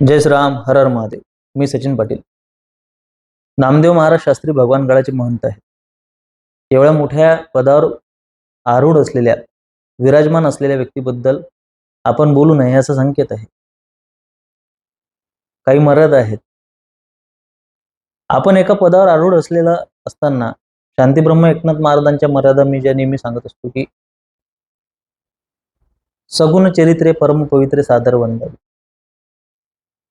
जय श्रीराम हर हर महादेव. मी सचिन पाटील. नामदेव महाराज शास्त्री भगवान गळाचे महंत आहे एवढ्या मोठ्या पदावर आरूढ असलेल्या विराजमान असलेल्या व्यक्तीबद्दल आपण बोलू नये असा संकेत आहे. काही मर्यादा आहेत. आपण एका पदावर आरूढ असलेला असताना शांतीब्रह्म एकनाथ महाराजांच्या मर्यादा मी ज्या नेहमी सांगत असतो की सगुण चरित्रे परम पवित्रे सादर बनवावी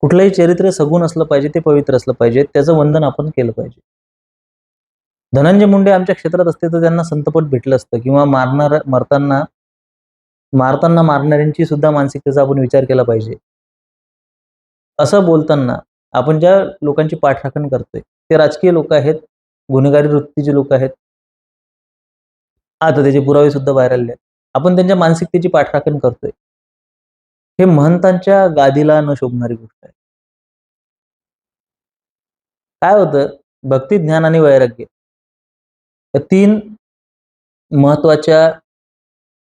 कुठलंही चरित्र सगुण असलं पाहिजे ते पवित्र असलं पाहिजे त्याचं वंदन आपण केलं पाहिजे. धनंजय मुंडे आमच्या क्षेत्रात असते तर त्यांना संतपट भेटलं असतं किंवा मारणार मरताना मारताना मारणाऱ्यांची सुद्धा मानसिकतेचा आपण विचार केला पाहिजे. असं बोलताना आपण ज्या लोकांची पाठराखण करतोय ते राजकीय लोक आहेत गुन्हेगारी वृत्तीचे लोक आहेत आता त्याचे पुरावे सुद्धा बाहेर आले आहेत. आपण त्यांच्या मानसिकतेची पाठराखण करतोय. हे महंतांच्या गादीला न शोभणारी गोष्ट आहे. काय होतं? भक्ती ज्ञान आणि वैराग्य. या तीन महत्त्वाच्या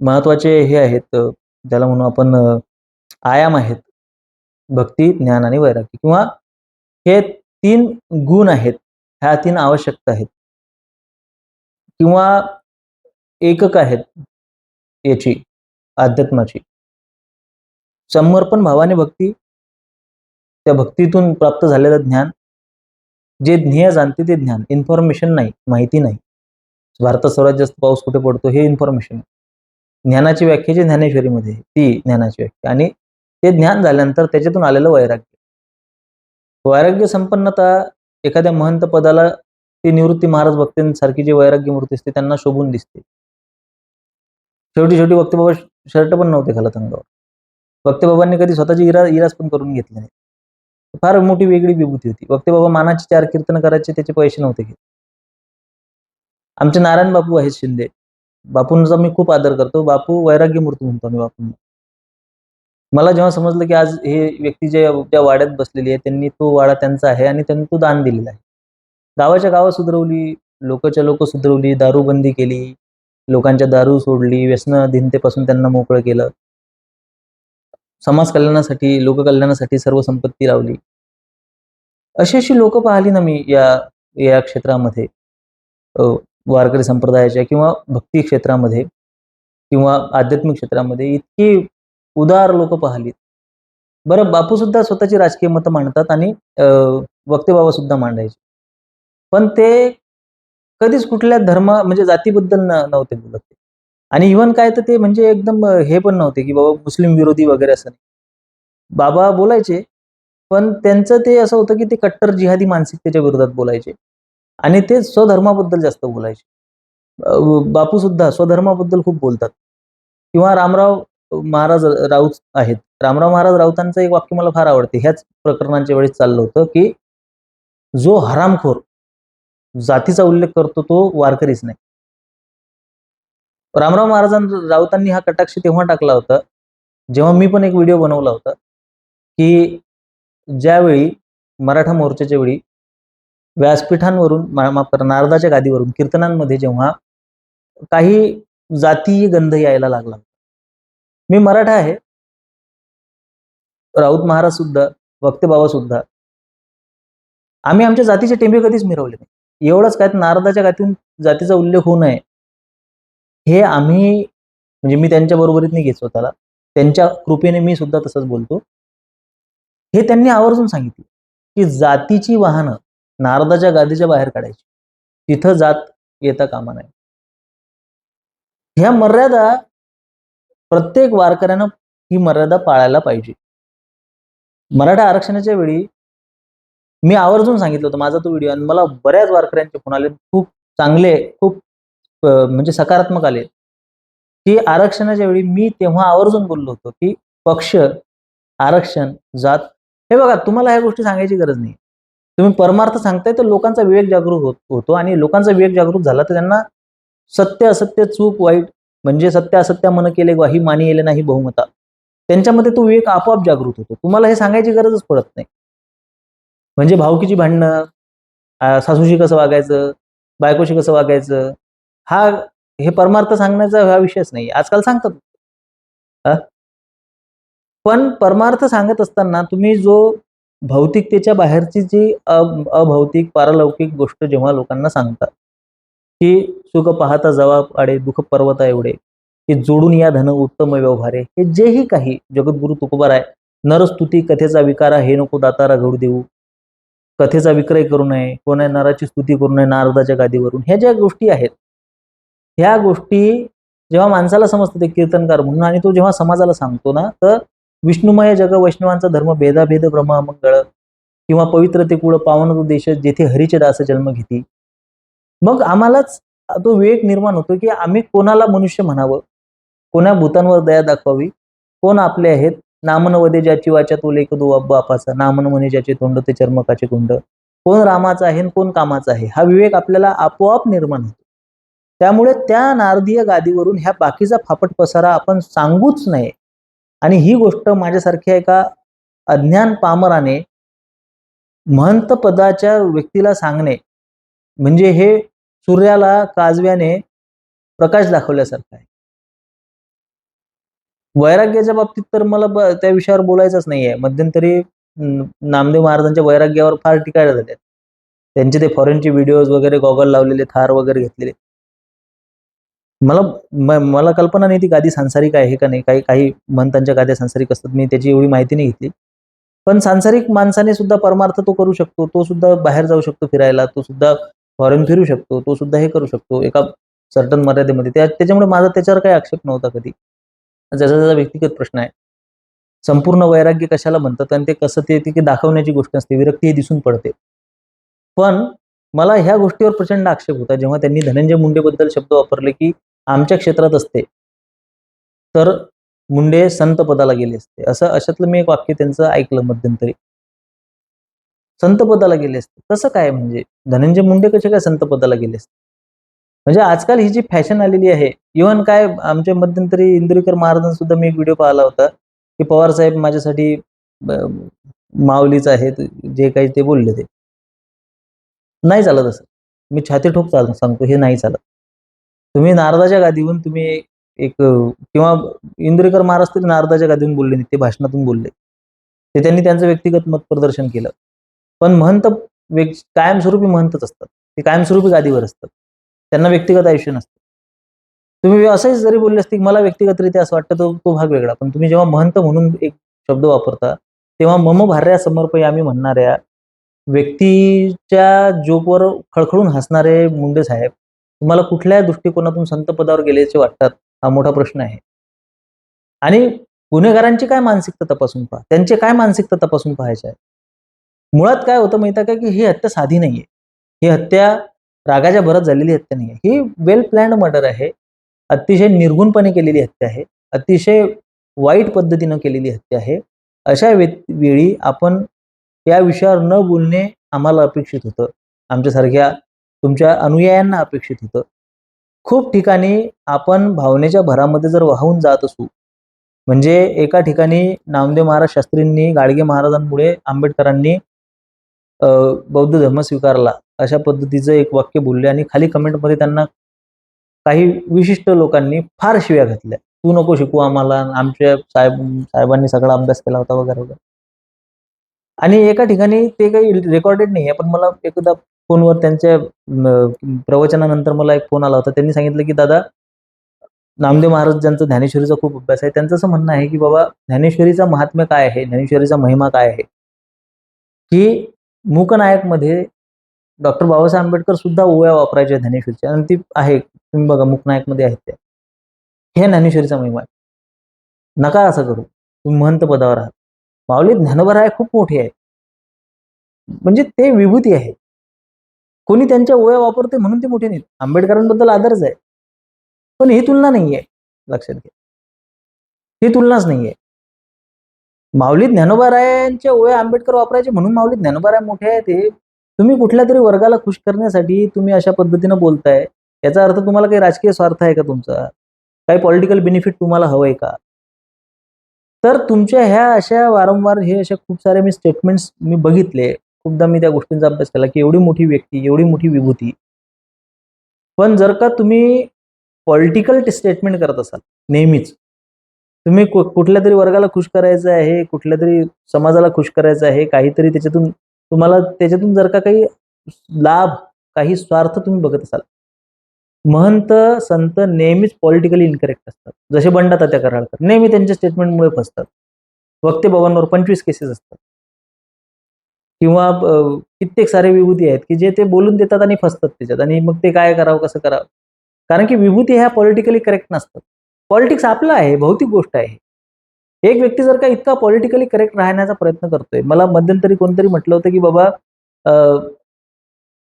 महत्त्वाचे हे आहेत ज्याला म्हणू आपण आयाम आहेत. भक्ती ज्ञान आणि वैराग्य. किंवा हे तीन गुण आहेत ह्या तीन आवश्यकता आहेत. किंवा एकक आहेत याची अध्यात्माची. समर्पण भावाने भक्ती त्या भक्तीतून प्राप्त झालेलं ज्ञान जे ज्ञेय जाणते ते ज्ञान. इन्फॉर्मेशन नाही माहिती नाही. भारतात सर्वात जास्त पाऊस कुठे पडतो हे इन्फॉर्मेशन ज्ञानाची व्याख्या जी ज्ञानेश्वरीमध्ये ती ज्ञानाची व्याख्या. आणि ते ज्ञान झाल्यानंतर त्याच्यातून आलेलं वैराग्य. वैराग्य संपन्नता एखाद्या महंत पदाला ती निवृत्ती महाराज भक्तींसारखी जी वैराग्य मूर्ती असते त्यांना शोभून दिसते. शेवटी शेवटी भक्तबाबा शर्ट पण नव्हते घालत अंगावर. वक्तेबाबांनी कधी स्वतःची इरा इराज पण करून घेतले नाही. फार मोठी वेगळी विभूती होती. बाबा मानाचे चार कीर्तन करायचे त्याचे पैसे नव्हते घेत. आमचे नारायण बापू आहेत शिंदे. बापूंचा मी खूप आदर करतो. बापू वैराग्य मूर्ती म्हणतो मी बापूंना. मला जेव्हा समजलं की आज हे व्यक्ती जे ज्या वाड्यात बसलेली आहे त्यांनी तो वाडा त्यांचा आहे आणि त्यांनी तो दान दिलेला आहे. गावाच्या गावं सुधरवली लोकच्या लोक सुधरवली दारूबंदी केली लोकांच्या दारू सोडली व्यसनधीनतेपासून त्यांना मोकळं केलं. समाज कल्याणासाठी लोककल्याणासाठी सर्व संपत्ती लावली. अशी अशी लोक पाहिली ना मी या या क्षेत्रामध्ये. वारकरी संप्रदायाच्या किंवा भक्ती क्षेत्रामध्ये किंवा आध्यात्मिक क्षेत्रामध्ये इतकी उदार लोक पाहिलीत. बरं बापू सुद्धा स्वतःची राजकीय मतं मांडतात आणि वक्तेबाबा सुद्धा मांडायचे. पण ते कधीच कुठल्या धर्म म्हणजे जातीबद्दल न- नव्हते बोलत ते. आणि इव्हन काय तर ते म्हणजे एकदम हे पण नव्हते की बाबा मुस्लिम विरोधी वगैरे असं नाही. बाबा बोलायचे पण त्यांचं ते असं होतं की ते कट्टर जिहादी मानसिकतेच्या विरोधात बोलायचे. आणि ते स्वधर्माबद्दल जास्त बोलायचे. बापू सुद्धा स्वधर्माबद्दल खूप बोलतात. किंवा रामराव महाराज राऊत आहेत. रामराव महाराज राऊतांचं एक वाक्य मला फार आवडते. ह्याच प्रकरणांच्या वेळेस चाललं होतं की जो हरामखोर जातीचा उल्लेख करतो तो वारकरीच नाही. रामराव महाराजां राऊतांनी हा कटाक्ष तेव्हा टाकला होता जेव्हा मी पण एक व्हिडिओ बनवला होता की ज्यावेळी मराठा मोर्चाच्या वेळी व्यासपीठांवरून माफ करा नारदाच्या गादीवरून कीर्तनांमध्ये जेव्हा काही जातीय गंध यायला लागला. मी मराठा आहे. राऊत महाराज सुद्धा वक्ते बाबा सुद्धा आम्ही आमच्या जातीचे टेंबे कधीच मिरवले नाही. एवढंच काय नारदाच्या गातीतून जातीचा उल्लेख होऊ नये. हे आम्ही म्हणजे मी त्यांच्या बरोबरीत नाही घेत स्वतःला. त्यांच्या कृपेने मी सुद्धा तसंच बोलतो. हे त्यांनी आवर्जून सांगितलं की जातीची वाहनं नारदाच्या गादीच्या बाहेर काढायची. तिथं जात येता कामा नये. ह्या मर्यादा प्रत्येक वारकऱ्यानं ही मर्यादा पाळायला पाहिजे. मराठा आरक्षणाच्या वेळी मी आवर्जून सांगितलं होतं माझा तो व्हिडिओ आणि मला बऱ्याच वारकऱ्यांचे फोन आले खूप चांगले खूप म्हणजे सकारात्मक आले. की आरक्षणाच्या वेळी मी तेव्हा आवर्जून बोललो होतो की पक्ष आरक्षण जात हे बघा तुम्हाला ह्या गोष्टी सांगायची गरज नाही. तुम्ही परमार्थ सांगताय तर लोकांचा विवेक जागृत होत होतो आणि लोकांचा विवेक जागृत झाला तर त्यांना सत्य असत्य चूक वाईट म्हणजे सत्य असत्य मन केले वाही मानी येले नाही बहुमता. त्यांच्यामध्ये तो विवेक आपोआप जागृत होतो. तुम्हाला हे सांगायची गरजच पडत नाही. म्हणजे भावकीची भांडणं सासूशी कसं वागायचं बायकोशी कसं वागायचं हा हे परमार्थ सांगण्याचा हा विषयच नाही. आजकाल सांगतात. पण परमार्थ सांगत असताना तुम्ही जो भौतिकतेच्या बाहेरची जी अभौतिक पारलौकिक गोष्ट जेव्हा लोकांना सांगता की सुख पाहता जवाब आडे दुःख पर्वता एवढे की जोडून या धन उत्तम व्यवहारे हे जेही काही जगद्गुरु तुकोबार आहे नरस्तुती कथेचा विकारा हे नको दातारा घडू देऊ कथेचा विक्रय करू नये कोणा नराची स्तुती करू नये नारदाच्या गादीवरून ह्या ज्या गोष्टी आहेत ह्या गोष्टी जेव्हा माणसाला समजतं ते कीर्तनकार म्हणून आणि तो जेव्हा समाजाला सांगतो ना तर विष्णुमय जग वैष्णवांचा धर्म भेदाभेद ब्रह्ममंगळ किंवा पवित्र ते कुळ पावन तो देश जेथे हरीचे दास जन्म घेती. मग आम्हालाच तो विवेक निर्माण होतो की आम्ही कोणाला मनुष्य म्हणावं? कोणा भूतांवर दया दाखवावी? कोण आपले आहेत? नामन वदे ज्याची वाचा तो लेख दो बापाचा नामन म्हणे ज्याचे तोंड ते चर्मकाचे कुंड. कोण रामाचा आहे आणि कोण कामाचा आहे? हा विवेक आपल्याला आपोआप निर्माण होतो. त्यामुळे त्या नारदीय गादीवरून ह्या बाकीचा फापट पसारा आपण सांगूच नये. आणि ही गोष्ट माझ्यासारख्या एका अज्ञान पामराने महंत पदाच्या व्यक्तीला सांगणे म्हणजे हे सूर्याला काजव्याने प्रकाश दाखवल्यासारखं आहे. वैराग्याच्या बाबतीत तर मला त्या विषयावर बोलायचंच नाहीये. मध्यंतरी नामदेव महाराजांच्या वैराग्यावर फार टीका झाल्या त्यांचे ते फॉरेनचे व्हिडिओज वगैरे गॉगल लावलेले थार वगैरे घेतलेले. मला मला कल्पना नाही ती गादी सांसारिक आहे का नाही. काही काही महंतांच्या गाद्या सांसारिक असतात. मी त्याची एवढी माहिती नाही घेतली. पण सांसारिक माणसाने सुद्धा परमार्थ तो करू शकतो. तो सुद्धा बाहेर जाऊ शकतो फिरायला. तो सुद्धा फॉरेन फिरू शकतो. तो सुद्धा हे करू शकतो. एका सर्टन मर्यादेमध्ये. त्या त्याच्यामुळे माझा त्याच्यावर काही आक्षेप नव्हता कधी. ज्याचा त्याचा व्यक्तिगत प्रश्न आहे. संपूर्ण वैराग्य कशाला म्हणतात आणि ते कसं ते ते दाखवण्याची गोष्ट असते विरक्ती हे दिसून पडते. पण मला ह्या गोष्टीवर प्रचंड आक्षेप होता. जेव्हा त्यांनी धनंजय मुंडेबद्दल शब्द वापरले की आमच्या क्षेत्रात असते. तर मुंडे संत पदाला गेले असते. असं अशातलं मी एक वाक्य त्यांचं ऐकलं मध्यंतरी. संत पदाला गेले असते. कसं काय म्हणजे? धनंजय मुंडे कसे काय संत पदाला गेले असते? म्हणजे आजकाल ही जी फॅशन आलेली आहे इव्हन काय आमच्या मध्यंतरी इंदुरीकर महाराजांचा सुद्धा मी एक व्हिडिओ पाहिला होता की पवार साहेब माझ्यासाठी माऊलीच आहेत जे काही ते बोलले ते. नाही चालत असं. मी छाती ठोक चाल सांगतो हे नाही चालत. तुम्ही नारदाच्या गादीहून तुम्ही एक किंवा इंदुरेकर महाराज तरी नारदाच्या गादीहून बोलले नाही ते भाषणातून बोलले. ते त्यांनी त्यांचं व्यक्तिगत मत प्रदर्शन केलं. पण महंत कायमस्वरूपी महंतच असतात. ते कायमस्वरूपी गादीवर असतात. त्यांना व्यक्तिगत आयुष्य नसतं. तुम्ही असंच जरी बोलले असते की मला व्यक्तिगतरित्या असं वाटतं तो तो भाग वेगळा. पण तुम्ही जेव्हा महंत म्हणून एक शब्द वापरता तेव्हा मम भार्या समर्पय आम्ही म्हणणाऱ्या व्यक्तीच्या जोपवर खळखळून हसणारे मुंडे साहेब तुम्हाला कुठल्या दृष्टिकोनातून संत पदावर गेल्याचे वाटतात हा मोठा प्रश्न आहे. आणि गुन्हेगारांची काय मानसिकता तपासून पहा. त्यांची काय मानसिकता तपासून पाहायचे आहे? मुळात काय होतं माहिती का की ही हत्या साधी नाहीये ही हत्या रागाच्या भरात झालेली हत्या नाही ही वेल प्लॅन्ड मर्डर आहे. अतिशय निर्गुणपणे केलेली हत्या आहे. अतिशय वाईट पद्धतीनं केलेली हत्या आहे. अशा वेळी आपण या विषयावर न बोलणे आम्हाला अपेक्षित होतं. आमच्यासारख्या तुमच्या अनुयायांना अपेक्षित होतं. खूप ठिकाणी आपण भावनेच्या भरामध्ये जर वाहून जात असू म्हणजे एका ठिकाणी नामदेव महाराज शास्त्रींनी गाडगे महाराजांमुळे आंबेडकरांनी बौद्ध धर्म स्वीकारला अशा पद्धतीचं एक वाक्य बोलले आणि खाली कमेंटमध्ये त्यांना काही विशिष्ट लोकांनी फार शिव्या घातल्या. तू नको शिकू आम्हाला आमच्या साहेब साहेबांनी सगळा अभ्यास केला होता वगैरे वगैरे. आणि एका ठिकाणी ते काही रेकॉर्डेड नाही आहे पण मला एकदा फोनवर त्यांच्या प्रवचनानंतर मला एक फोन आला होता. त्यांनी सांगितलं की दादा नामदेव महाराज ज्यांचा ज्ञानेश्वरीचा खूप अभ्यास आहे त्यांचं असं म्हणणं आहे की बाबा ज्ञानेश्वरीचा महात्म्य काय आहे? ज्ञानेश्वरीचा महिमा काय आहे? की मूकनायकमध्ये डॉक्टर बाबासाहेब आंबेडकर सुद्धा ओव्या वापरायच्या ज्ञानेश्वरीच्या. आणि ती आहे तुम्ही बघा मूकनायकमध्ये आहेत त्या. हे ज्ञानेश्वरीचा महिमा आहे. नका असं करू. तुम्ही महंत पदावर आहात. माऊली ज्ञानोबा खूप मोठी आहे. म्हणजे ते विभूती आहे. कोणी त्यांच्या ओव्या वापरते म्हणून ते मोठे नाहीत आंबेडकरांबद्दल आदरच आहे. पण ही तुलना नाहीये. लक्षात घ्या. ही तुलनाच नाहीये. माऊली ज्ञानोबारायांच्या रायांच्या आंबेडकर वापरायचे म्हणून माऊली ज्ञानोबाराय मोठे आहेत हे. तुम्ही कुठल्या तरी वर्गाला खुश करण्यासाठी तुम्ही अशा पद्धतीनं बोलताय. याचा अर्थ तुम्हाला काही राजकीय स्वार्थ आहे का तुमचा? काही पॉलिटिकल बेनिफिट तुम्हाला हवंय का? तर तुमच्या ह्या अशा वारंवार हे अशा खूप सारे मी स्टेटमेंट्स मी बघितले. खूपदा मी त्या गोष्टींचा अभ्यास केला की एवढी मोठी व्यक्ती एवढी मोठी विभूती. पण जर का तुम्ही पॉलिटिकल स्टेटमेंट करत असाल नेहमीच तुम्ही कुठल्या तरी वर्गाला खुश करायचं आहे कुठल्या तरी समाजाला खुश करायचं आहे काहीतरी त्याच्यातून तुम्हाला त्याच्यातून जर का काही लाभ काही स्वार्थ तुम्ही बघत असाल महंत संत नेहमीच पॉलिटिकली इनकरेक्ट असतात. जसे बंडा त्या कराडकर नेहमी त्यांच्या स्टेटमेंटमुळे फसतात. वक्ते बाबांवर पंचवीस केसेस असतात. किंवा कित्येक सारे विभूती आहेत की जे ते बोलून देतात आणि फसतात त्याच्यात. आणि मग ते काय करावं कसं करावं? कारण की विभूती ह्या पॉलिटिकली करेक्ट नसतात. पॉलिटिक्स आपलं आहे भौतिक गोष्ट आहे. एक व्यक्ती जर का इतका पॉलिटिकली करेक्ट राहण्याचा प्रयत्न करतोय मला मध्यंतरी कोणतरी म्हटलं होतं की बाबा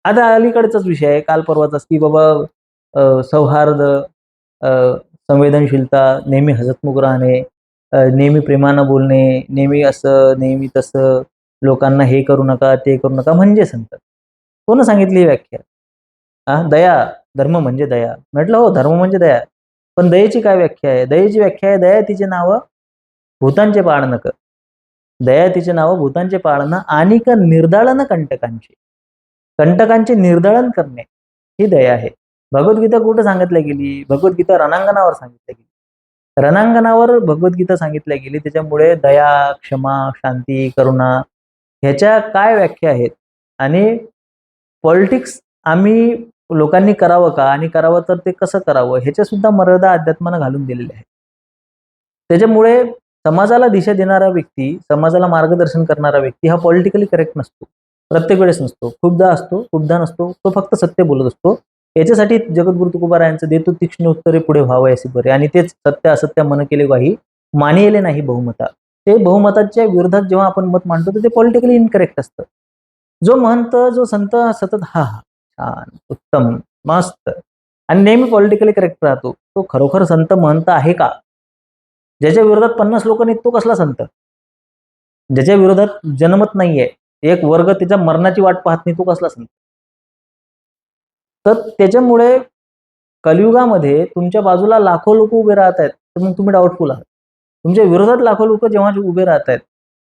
आता अलीकडचाच विषय आहे काल परवाचाच की बाबा सौहार्द संवेदनशीलता नेहमी हजतमुख राहणे नेहमी प्रेमानं बोलणे नेहमी असं नेहमी तसं लोकांना हे करू नका ते करू नका म्हणजे संकट. कोण सांगितली ही व्याख्या? हा दया. धर्म म्हणजे दया. म्हटलं हो धर्म म्हणजे दया. पण दयेची काय व्याख्या आहे? दयेची व्याख्या आहे दया तिचे नाव भूतांचे पाळणक दया तिचे नाव भूतांचे पाळणं आणि का निर्दाळन कंटकांचे. कंटकांचे निर्दळन करणे ही दया आहे. भगवद्गीता कुठं सांगितल्या गेली? भगवद्गीता रणांगणावर सांगितल्या गेली. रणांगणावर भगवद्गीता सांगितल्या गेली त्याच्यामुळे दया क्षमा शांती करुणा ह्याच्या काय व्याख्या आहेत? आणि पॉलिटिक्स आम्ही लोकांनी करावं का? आणि करावं तर ते कसं करावं? ह्याच्या सुद्धा मर्यादा अध्यात्मानं घालून दिलेल्या आहेत. त्याच्यामुळे समाजाला दिशा देणारा व्यक्ती समाजाला मार्गदर्शन करणारा व्यक्ती हा पॉलिटिकली करेक्ट नसतो. प्रत्येक वेळेस नसतो. खूपदा असतो खूपदा नसतो. तो फक्त सत्य बोलत असतो. याच्यासाठी जगद्गुरु तुकोबारायांचं देतो तीक्ष्ण उत्तरे पुढे व्हावं असे बरे. आणि तेच सत्य असत्य मन केले काही मानिले नाही बहुमता ते बहुमताच्या विरोधात जेव्हा आपण मत मांडतो तर ते पॉलिटिकली इनकरेक्ट असतं. जो महंत जो संत सतत हा हा छान उत्तम मस्त आणि नेहमी पॉलिटिकली करेक्ट राहतो. तो खरोखर संत महंत आहे का? ज्याच्या विरोधात पन्नास लोक नाहीत तो कसला संत? ज्याच्या विरोधात जनमत नाहीये एक वर्ग त्याच्या मरणाची वाट पाहत नाही तो कसला संत? तर त्याच्यामुळे कलियुगामध्ये तुमच्या बाजूला लाखो लोक उभे राहत आहेत तर मग तुम्ही डाऊटफुल आहात. तुमच्या विरोधात लाखो लोक जेव्हा उभे राहत आहेत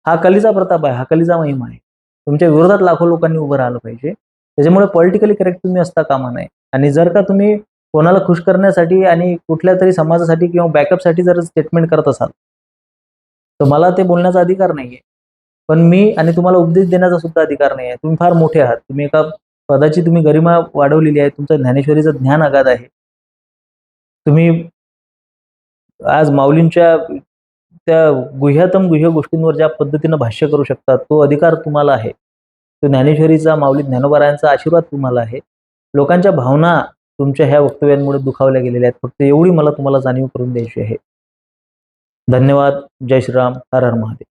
हा कलीचा प्रताप आहे हा कलीचा महिमा आहे. तुमच्या विरोधात लाखो लोकांनी उभं राहिलं पाहिजे. त्याच्यामुळे पॉलिटिकली करेक्ट तुम्ही असता कामा नये. आणि जर का तुम्ही कोणाला खुश करण्यासाठी आणि कुठल्या तरी समाजासाठी किंवा बॅकअपसाठी जर स्टेटमेंट करत असाल तर मला ते बोलण्याचा अधिकार नाही आहे पण मी आणि तुम्हाला उपदेश देण्याचा सुद्धा अधिकार नाही आहे तुम्ही फार मोठे आहात. तुम्ही एका पदाची तुम्ही गरिमा वाढवलेली आहे. तुमचं ज्ञानेश्वरीचं ज्ञान अगाध आहे. तुम्ही आज माऊलींच्या त्या गुह्यातम गुह्य गोष्टींवर ज्या पद्धतीनं भाष्य करू शकतात तो अधिकार तुम्हाला आहे. तो ज्ञानेश्वरीचा माऊली ज्ञानोबारायांचा आशीर्वाद तुम्हाला आहे. लोकांच्या भावना तुमच्या ह्या वक्तव्यांमुळे दुखावल्या गेलेल्या आहेत. फक्त एवढी मला तुम्हाला जाणीव करून द्यायची आहे. धन्यवाद. जय श्रीराम. हर हर महादेव.